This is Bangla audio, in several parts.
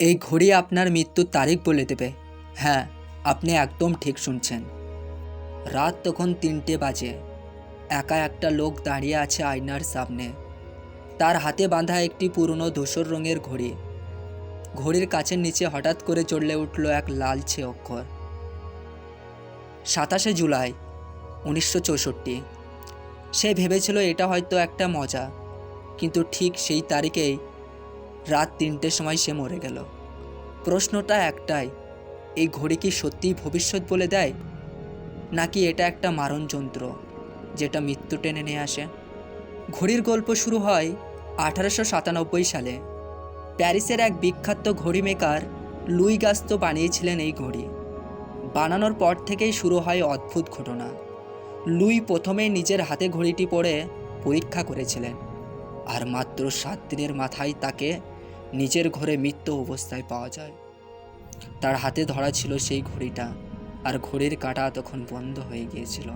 এই ঘড়ি আপনার মৃত্যুর তারিখ বলে দেবে। হ্যাঁ আপনি একদম ঠিক শুনছেন। রাত তখন তিনটে বাজে। একা একটা লোক দাঁড়িয়ে আছে আয়নার সামনে। তার হাতে বাঁধা একটি পুরনো ধূসর রঙের ঘড়ি। ঘড়ির কাছের নিচে হঠাৎ করে চড়লে উঠল এক লালচে অক্ষর। সাতাশে জুলাই, উনিশশো চৌষট্টি। সে ভেবেছিল এটা হয়তো একটা মজা, কিন্তু ঠিক সেই তারিখেই রাত তিনটের সময় সে মরে গেল। প্রশ্নটা একটাই, এই ঘড়ি কি সত্যিই ভবিষ্যৎ বলে দেয়? নাকি এটা একটা মারণ যন্ত্র, যেটা মৃত্যু টেনে নিয়ে আসে? ঘড়ির গল্প শুরু হয় আঠারোশো সাতানব্বই সালে। প্যারিসের এক বিখ্যাত ঘড়ি মেকার লুই গাস্তো বানিয়েছিলেন এই ঘড়ি। বানানোর পর থেকেই শুরু হয় অদ্ভুত ঘটনা। লুই প্রথমে নিজের হাতে ঘড়িটি পরে পরীক্ষা করেছিলেন, আর মাত্র সাত দিনের মাথায় তাকে নিজের ঘরে মৃত্যু অবস্থায় পাওয়া যায়। তার হাতে ধরা ছিল সেই ঘড়িটা, আর ঘড়ির কাঁটা তখন বন্ধ হয়ে গিয়েছিল।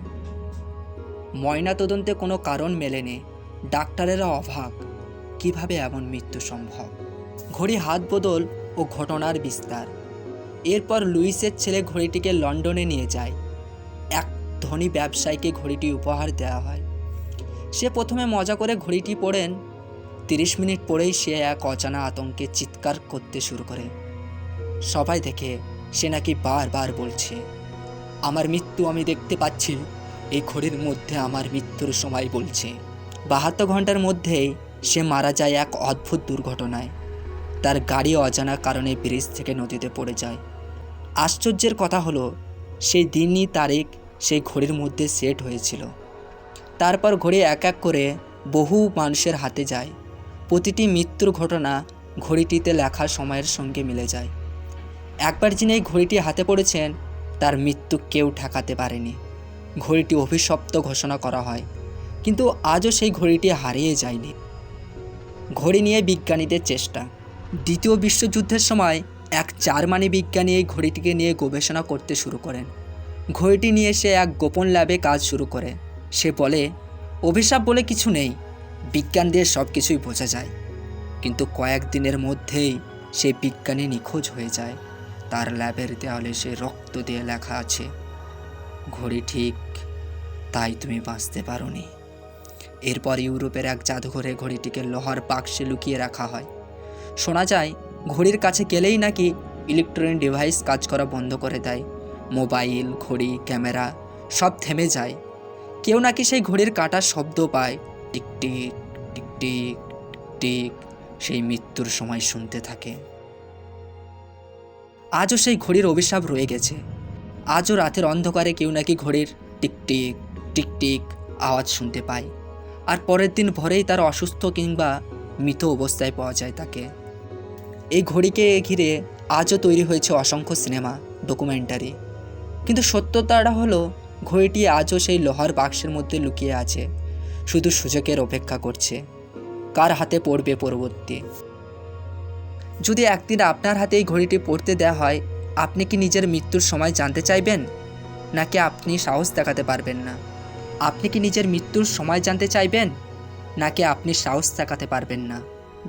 ময়নাতদন্তে কোনো কারণ মেলেনি। ডাক্তারেরা অভাগ কীভাবে এমন মৃত্যু সম্ভব? ঘড়ি হাত বদল ও ঘটনার বিস্তার। এরপর লুইসের ছেলে ঘড়িটিকে লন্ডনে নিয়ে যায়। এক ধনী ব্যবসায়ীকে ঘড়িটি উপহার দেওয়া হয়। সে প্রথমে মজা করে ঘড়িটি পড়েন তিরিশ মিনিট পরেই সে এক অজানা আতঙ্কে চিৎকার করতে শুরু করে। সবাই দেখে সে নাকি বারবার বলছে, আমার মৃত্যু আমি দেখতে পাচ্ছি। এই ঘড়ির মধ্যে আমার মৃত্যুর সময় বলছে। বাহাত্তর ঘণ্টার মধ্যেই সে মারা যায় এক অদ্ভুত দুর্ঘটনায়। তার গাড়ি অজানা কারণে ব্রিজ থেকে নদীতে পড়ে যায়। আশ্চর্যের কথা হলো, সেই দিনই তারিখ সেই ঘড়ির মধ্যে সেট হয়েছিল। তারপর ঘড়ি এক এক করে বহু মানুষের হাতে যায়। প্রতিটি মৃত্যুর ঘটনা ঘড়িটিতে লেখা সময়ের সঙ্গে মিলে যায়। একবার যিনি এই ঘড়িটি হাতে পড়েছেন, তার মৃত্যু কেউ ঠেকাতে পারেনি। ঘড়িটি অভিশপ্ত ঘোষণা করা হয়, কিন্তু আজও সেই ঘড়িটি হারিয়ে যায়নি। ঘড়ি নিয়ে বিজ্ঞানীদের চেষ্টা। দ্বিতীয় বিশ্বযুদ্ধের সময় এক জার্মানি বিজ্ঞানী এই ঘড়িটিকে নিয়ে গবেষণা করতে শুরু করেন। ঘড়িটি নিয়ে সে এক গোপন ল্যাবে কাজ শুরু করে। সে বলে, অভিশাপ বলে কিছু নেই। বিজ্ঞান দিয়ে সব কিছুই বোঝা যায়। কিন্তু কয়েকদিনের মধ্যেই সে বিজ্ঞানী নিখোঁজ হয়ে যায়। তার ল্যাবের দেওয়ালে সে রক্ত দিয়ে লেখা আছে, ঘড়ি ঠিক, তাই তুমি বাঁচতে পারোনি। এরপর ইউরোপের এক জাদুঘরে ঘড়িটিকে লোহার বাক্সে লুকিয়ে রাখা হয়। শোনা যায়, ঘড়ির কাছে গেলেই নাকি ইলেকট্রনিক ডিভাইস কাজ করা বন্ধ করে দেয়। মোবাইল, ঘড়ি, ক্যামেরা সব থেমে যায়। কেউ নাকি সেই ঘড়ির কাটার শব্দ পায়। টিকটিক টিকটিক টিক সেই মৃত্যুর সময় শুনতে থাকে। আজও সেই ঘড়ির অভিশাপ রয়ে গেছে। আজও রাতের অন্ধকারে কেউ নাকি ঘড়ির টিকটিক টিকটিক আওয়াজ শুনতে পায়। আর পরের দিন ভোরেই তার অসুস্থ কিংবা মৃত অবস্থায় পাওয়া যায় তাকে। এই ঘড়িকে ঘিরে আজও তৈরি হয়েছে অসংখ্য সিনেমা, ডকুমেন্টারি। কিন্তু সত্যতাটা হলো, ঘড়িটি আজও সেই লোহার বাক্সের মধ্যে লুকিয়ে আছে। শুধু সুযোগের অপেক্ষা করছে। কার হাতে পড়বে পরবর্তী? যদি একদিন আপনার হাতে এই ঘড়িটি পড়তে দেওয়া হয়, আপনি কি নিজের মৃত্যুর সময় জানতে চাইবেন? নাকি আপনি সাহস দেখাতে পারবেন না? আপনি কি নিজের মৃত্যুর সময় জানতে চাইবেন? নাকি আপনি সাহস দেখাতে পারবেন না?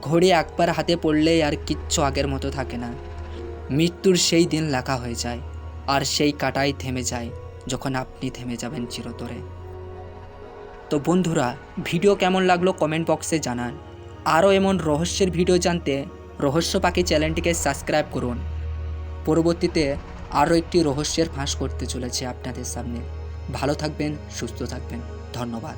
ঘড়ি একবার হাতে পড়লেই আর কিচ্ছু আগের মতো থাকে না। মৃত্যুর সেই দিন লেখা হয়ে যায়, আর সেই কাটাই থেমে যায়, যখন আপনি থেমে যাবেন চিরতরে। তো বন্ধুরা, ভিডিও কেমন লাগল কমেন্ট বক্সে জানান। আরও এমন রহস্যের ভিডিও জানতে রহস্য পাখি চ্যানেলটিকে সাবস্ক্রাইব করুন। পরবর্তীতে আরও একটি রহস্যের ফাঁস করতে চলেছে আপনাদের সামনে। ভালো থাকবেন, সুস্থ থাকবেন। ধন্যবাদ।